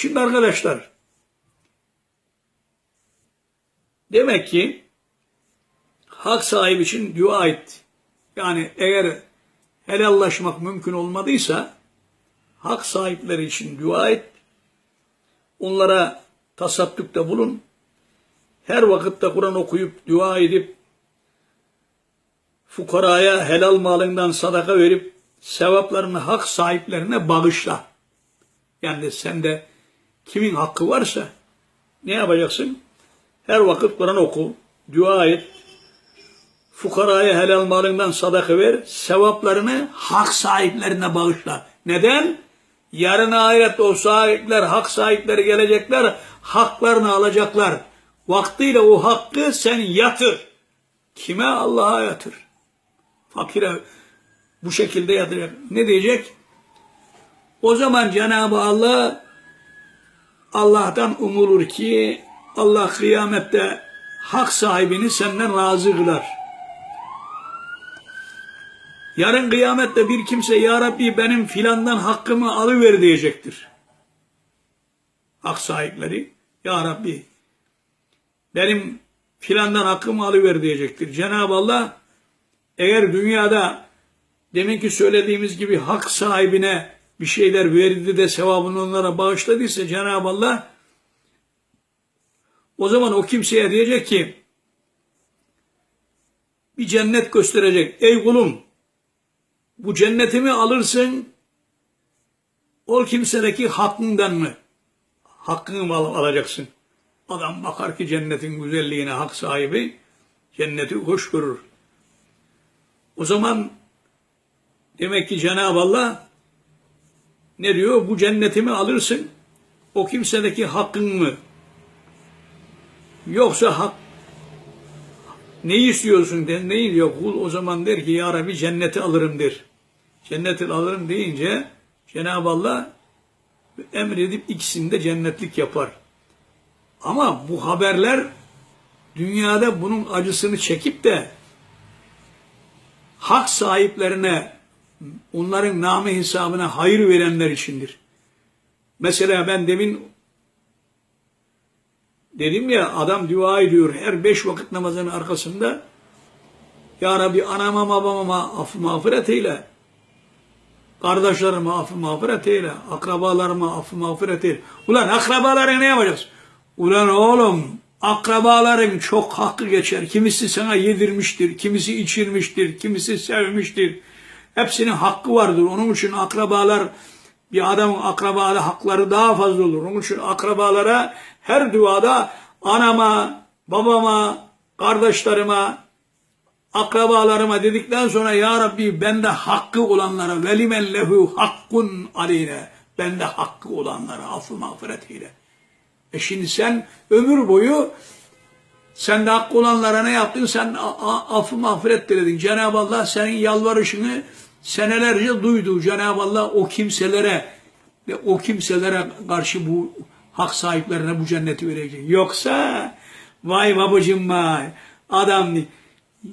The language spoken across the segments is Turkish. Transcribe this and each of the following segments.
Şimdi arkadaşlar demek ki hak sahibi için dua et. Yani eğer helallaşmak mümkün olmadıysa hak sahipleri için dua et. Onlara tasaddukta bulun. Her vakitte Kur'an okuyup dua edip fukaraya helal malından sadaka verip sevaplarını hak sahiplerine bağışla. Yani sende kimin hakkı varsa ne yapacaksın? Her vakit Kur'an oku, dua et, fukaraya helal malından sadaka ver, sevaplarını hak sahiplerine bağışla. Neden? Yarın ahiret o sahipler, hak sahipleri gelecekler, haklarını alacaklar. Vaktiyle o hakkı sen yatır. Kime? Allah'a yatır. Fakire bu şekilde yatıracak. Ne diyecek? O zaman Cenab-ı Allah Allah'tan umulur ki Allah kıyamette hak sahibini senden razı kılar. Yarın kıyamette bir kimse Ya Rabbi benim filandan hakkımı alıver diyecektir. Hak sahipleri Ya Rabbi benim filandan hakkımı alıver diyecektir. Cenab-ı Allah eğer dünyada deminki söylediğimiz gibi hak sahibine bir şeyler verdi de sevabını onlara bağışladıysa Cenab-ı Allah o zaman o kimseye diyecek ki bir cennet gösterecek. Ey kulum bu cennetimi alırsın o kimsedeki hakkından mı? Hakkını mı al- alacaksın? Adam bakar ki cennetin güzelliğine hak sahibi cenneti hoş görür. O zaman demek ki Cenab-ı Allah ne diyor? Bu cennetimi alırsın. O kimsedeki hakkın mı? Yoksa hak neyi istiyorsun der. Neyi diyor kul o zaman der ki ya Rabbi cenneti alırım der. Cenneti alırım deyince Cenab-ı Allah emredip ikisini de cennetlik yapar. Ama bu haberler dünyada bunun acısını çekip de hak sahiplerine onların namı hesabına hayır verenler içindir. Mesela ben demin dedim ya adam dua ediyor her beş vakit namazının arkasında Ya Rabbi anama babama affı mağfiret eyle. Kardeşlerime affı mağfiret eyle. Akrabalarıma affı mağfiret eyle. Ulan akrabalara ne yapacağız? Ulan oğlum akrabaların çok hakkı geçer. Kimisi sana yedirmiştir, kimisi içirmiştir, kimisi sevmiştir. Hepsinin hakkı vardır. Onun için akrabalar bir adamın akrabalı hakları daha fazla olur. Onun için akrabalara her duada anama, babama, kardeşlerime, akrabalarıma dedikten sonra Ya Rabbi bende hakkı olanlara velimen lehu hakkun aleyne bende hakkı olanlara affı mağfiret eyle. E şimdi sen ömür boyu sen de hakkı olanlara ne yaptın? Sen affı mağfiret diledin. Cenab-ı Allah senin yalvarışını senelerce duydu. Cenab-ı Allah o kimselere ve o kimselere karşı bu hak sahiplerine bu cenneti verecek. Yoksa vay babacım vay adam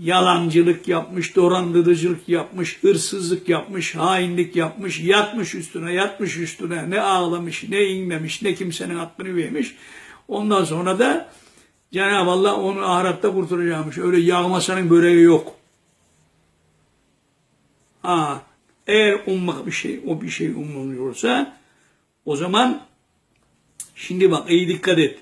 yalancılık yapmış, dolandırıcılık yapmış, hırsızlık yapmış, hainlik yapmış, yatmış üstüne, yatmış üstüne, ne ağlamış, ne inlemiş, ne kimsenin hakkını vermiş. Ondan sonra da Cenab-ı Allah onu ahirette kurtaracakmış. Öyle yağmasanın böreği yok. Ha, eğer ummak bir şey, o bir şey umuluyorsa o zaman şimdi bak iyi dikkat et.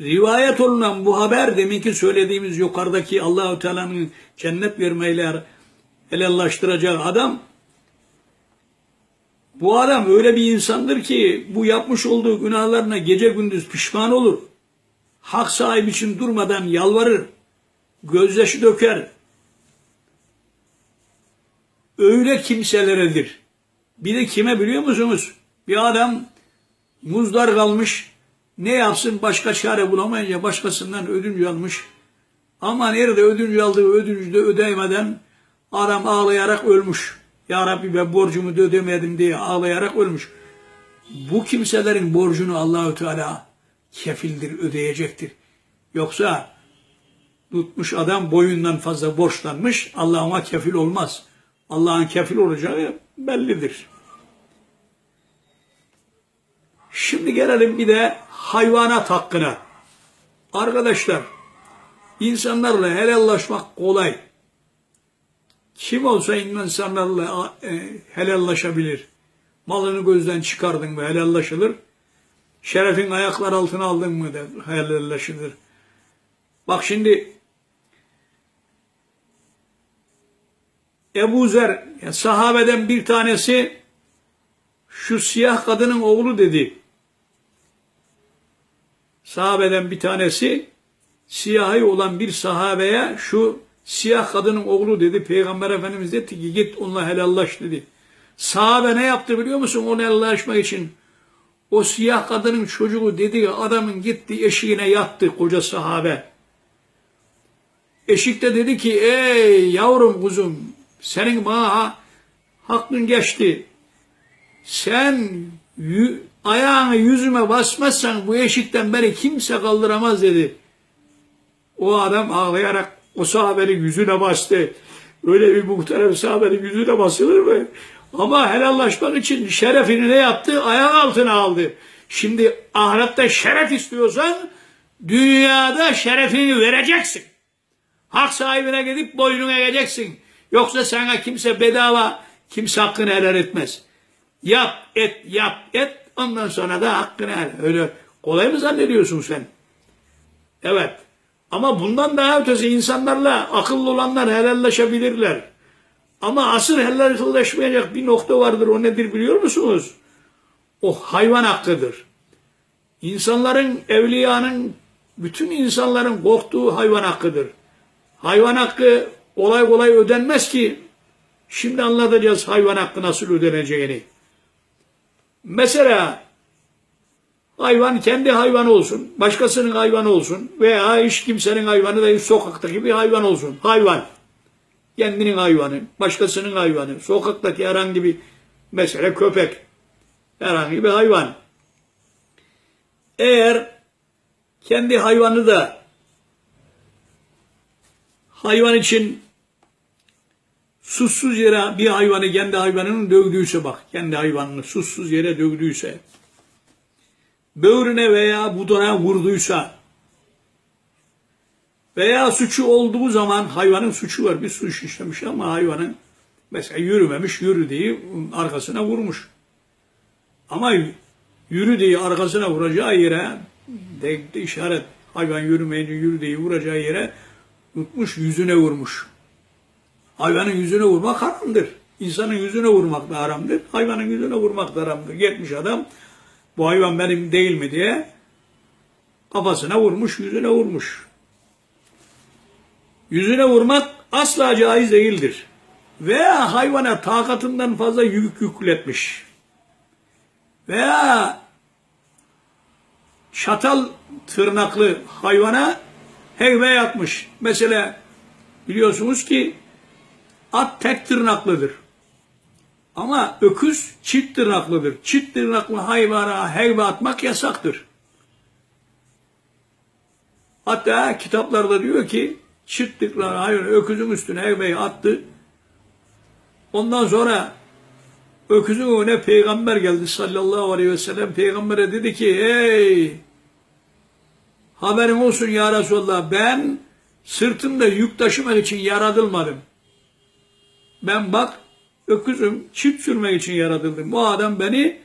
Rivayet olunan bu haber deminki söylediğimiz yukarıdaki Allahu Teala'nın cennet vermeyle helallaştıracağı adam bu adam öyle bir insandır ki bu yapmış olduğu günahlarına gece gündüz pişman olur. Hak sahibi için durmadan yalvarır. Gözyaşı döker. Öyle kimseleredir. Bir de kime biliyor musunuz? Bir adam muzlar kalmış. Ne yapsın başka çare bulamayınca başkasından ödünç almış. Ama nerede ödünç aldığı ödüncü de ödeyemeden adam ağlayarak ölmüş. Ya Rabbi ben borcumu da ödemedim diye ağlayarak ölmüş. Bu kimselerin borcunu Allahü Teala kefildir, ödeyecektir. Yoksa tutmuş adam boyundan fazla borçlanmış, Allah ona kefil olmaz. Allah'ın kefil olacağı bellidir. Şimdi gelelim bir de hayvanat hakkına. Arkadaşlar, insanlarla helallaşmak kolay. Kim olsa insanlarla e, helallaşabilir. Malını gözden çıkardın mı helallaşılır. Şerefin ayaklar altına aldın mı da helallaşılır. Bak şimdi Ebu Zer yani sahabeden bir tanesi şu siyah kadının oğlu dedi. Sahabeden bir tanesi siyahi olan bir sahabeye şu siyah kadının oğlu dedi. Peygamber Efendimiz dedi ki git onunla helallaş dedi. Sahabe ne yaptı biliyor musun onu helallaşmak için? O siyah kadının çocuğu dedi adamın gitti eşiğine yattı koca sahabe. Eşikte dedi ki ey yavrum kuzum senin bana hakkın geçti. Sen ayağını yüzüme basmazsan bu eşikten beni kimse kaldıramaz dedi. O adam ağlayarak o sahabenin yüzüne bastı. Öyle bir muhterem sahabenin yüzüne basılır mı? Ama helallaşmak için şerefini ne yaptı? Ayak altına aldı. Şimdi ahirette şeref istiyorsan dünyada şerefini vereceksin. Hak sahibine gidip boynuna eğeceksin. Yoksa sana kimse bedava, kimse hakkını helal etmez. Yap, et, yap, et. Ondan sonra da hakkını helal. Öyle kolay mı zannediyorsun sen? Evet. Ama bundan daha ötesi insanlarla akıllı olanlar helallaşabilirler. Ama asıl helallaşmayacak bir nokta vardır. O nedir biliyor musunuz? O hayvan hakkıdır. İnsanların, evliyanın, bütün insanların korktuğu hayvan hakkıdır. Hayvan hakkı kolay kolay ödenmez ki. Şimdi anlatacağız hayvan hakkı nasıl ödeneceğini. Mesela hayvan kendi hayvanı olsun, başkasının hayvanı olsun veya hiç kimsenin hayvanı da sokaktaki bir hayvan olsun. Hayvan. Kendinin hayvanı, başkasının hayvanı, sokaktaki herhangi bir mesela köpek, herhangi bir hayvan. Eğer kendi hayvanı da hayvan için suçsuz yere bir hayvanı kendi hayvanının dövdüyse bak, kendi hayvanını suçsuz yere dövdüyse, böğrüne veya buduna vurduysa veya suçu olduğu zaman hayvanın suçu var, bir suç işlemiş ama hayvanın mesela yürümemiş, yürü diye arkasına vurmuş. Ama yürü diye arkasına vuracağı yere de, de işaret hayvan yürümeyince yürü diye vuracağı yere tutmuş yüzüne vurmuş. Hayvanın yüzüne vurmak haramdır. İnsanın yüzüne vurmak da haramdır. Hayvanın yüzüne vurmak da haramdır. Gitmiş adam bu hayvan benim değil mi diye kafasına vurmuş, yüzüne vurmuş. Yüzüne vurmak asla caiz değildir. Veya hayvana takatından fazla yük yükletmiş. Veya çatal tırnaklı hayvana heybe yapmış. Mesela biliyorsunuz ki at tek tırnaklıdır. Ama öküz çift tırnaklıdır. Çift tırnaklı hayvana heybe atmak yasaktır. Hatta kitaplarda diyor ki tırnaklı hayvan öküzün üstüne heybeyi attı. Ondan sonra öküzün önüne peygamber geldi sallallahu aleyhi ve sellem. Peygambere dedi ki hey haberin olsun ya Resulallah ben sırtımda yük taşımak için yaratılmadım. Ben bak öküzüm çift sürmek için yaratıldım. Bu adam beni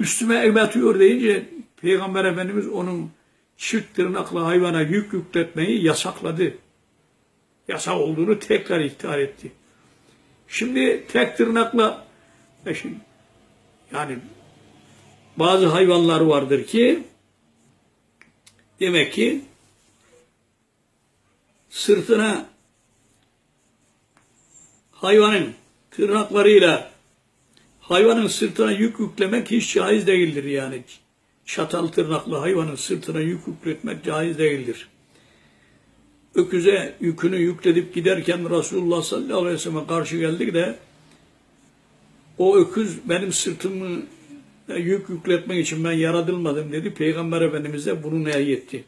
üstüme ev atıyor deyince Peygamber Efendimiz onun çift tırnaklı hayvana yük yükletmeyi yasakladı. Yasak olduğunu tekrar ihtihar etti. Şimdi tek tırnakla e şimdi, yani bazı hayvanlar vardır ki demek ki sırtına hayvanın tırnaklarıyla hayvanın sırtına yük yüklemek hiç caiz değildir yani. Çatal tırnaklı hayvanın sırtına yük yükletmek caiz değildir. Öküze yükünü yükledip giderken Resulullah sallallahu aleyhi ve sellem karşı geldik de o öküz benim sırtımı yük yükletmek için ben yaratılmadım dedi. Peygamber Efendimiz de bunu nehyetti.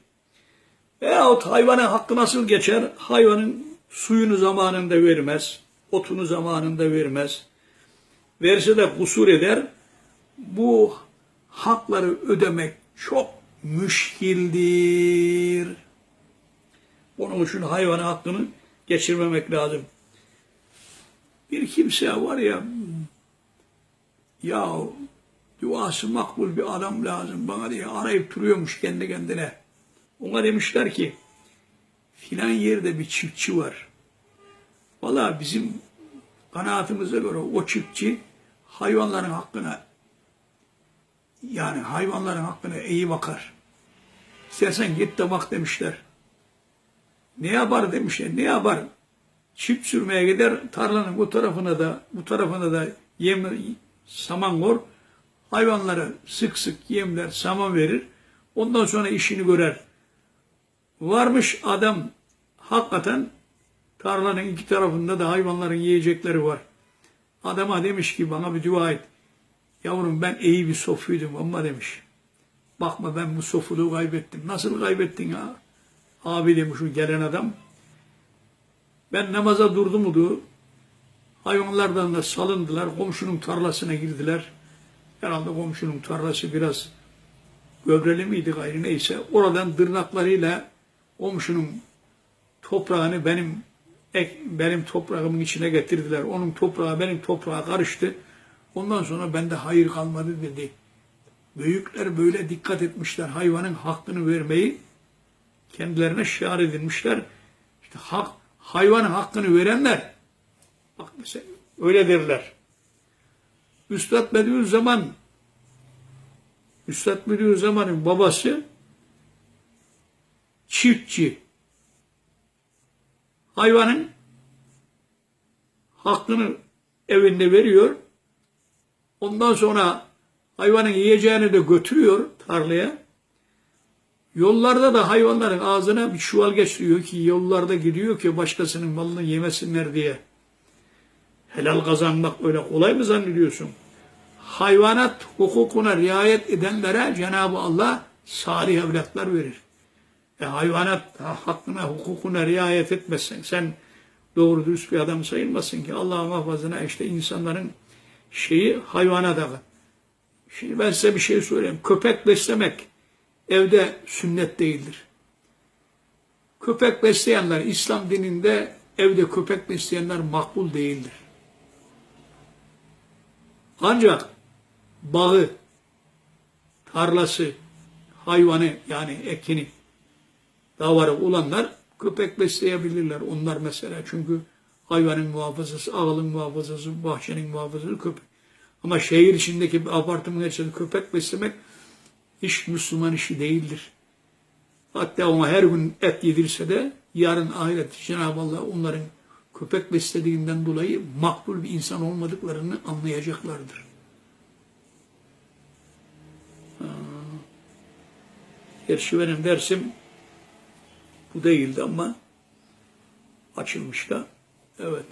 Veyahut hayvana hakkı nasıl geçer? Hayvanın suyunu zamanında vermez otunu zamanında vermez. Verse de kusur eder. Bu hakları ödemek çok müşkildir. Onun için hayvanın hakkını geçirmemek lazım. Bir kimse var ya ya duası makbul bir adam lazım bana diye arayıp duruyormuş kendi kendine. Ona demişler ki filan yerde bir çiftçi var. Valla bizim kanaatimize göre o çiftçi hayvanların hakkına yani hayvanların hakkına iyi bakar. İstersen git de bak demişler. Ne yapar demişler. Ne yapar? Çift sürmeye gider tarlanın bu tarafına da bu tarafına da yem saman kor. Hayvanlara sık sık yemler saman verir. Ondan sonra işini görer. Varmış adam hakikaten tarlanın iki tarafında da hayvanların yiyecekleri var. Adama demiş ki bana bir dua et. Yavrum ben iyi bir sofuydum ama demiş. Bakma ben bu sofuluğu kaybettim. Nasıl kaybettin ya? Abi demiş o gelen adam. Ben namaza durdum mu hayvanlardan da salındılar. Komşunun tarlasına girdiler. Herhalde komşunun tarlası biraz göbreli miydi gayrı neyse. Oradan tırnaklarıyla komşunun toprağını benim ek, benim toprağımın içine getirdiler. Onun toprağı benim toprağa karıştı. Ondan sonra bende hayır kalmadı dedi. Büyükler böyle dikkat etmişler hayvanın hakkını vermeyi kendilerine şiar edilmişler. İşte hak, hayvanın hakkını verenler bak mesela öyle derler. Üstad Bediüzzaman Üstad Bediüzzaman'ın babası çiftçi. Hayvanın hakkını evinde veriyor. Ondan sonra hayvanın yiyeceğini de götürüyor tarlaya. Yollarda da hayvanların ağzına bir çuval geçiriyor ki yollarda gidiyor ki başkasının malını yemesinler diye. Helal kazanmak öyle kolay mı zannediyorsun? Hayvanat hukukuna riayet edenlere Cenab-ı Allah salih evlatlar verir. E hayvanat hakkına, hukukuna riayet etmezsen sen doğru dürüst bir adam sayılmasın ki Allah muhafazına işte insanların şeyi hayvana da. Şimdi ben size bir şey söyleyeyim. Köpek beslemek evde sünnet değildir. Köpek besleyenler İslam dininde evde köpek besleyenler makbul değildir. Ancak bağı, tarlası, hayvanı yani ekini, davarı olanlar köpek besleyebilirler. Onlar mesela çünkü hayvanın muhafazası, ağılın muhafazası, bahçenin muhafazası köpek. Ama şehir içindeki bir apartmanın içinde köpek beslemek hiç Müslüman işi değildir. Hatta ona her gün et yedirse de yarın ahiret Cenab-ı Allah onların köpek beslediğinden dolayı makbul bir insan olmadıklarını anlayacaklardır. Gerçi benim dersim bu değildi ama açılmış da. Evet.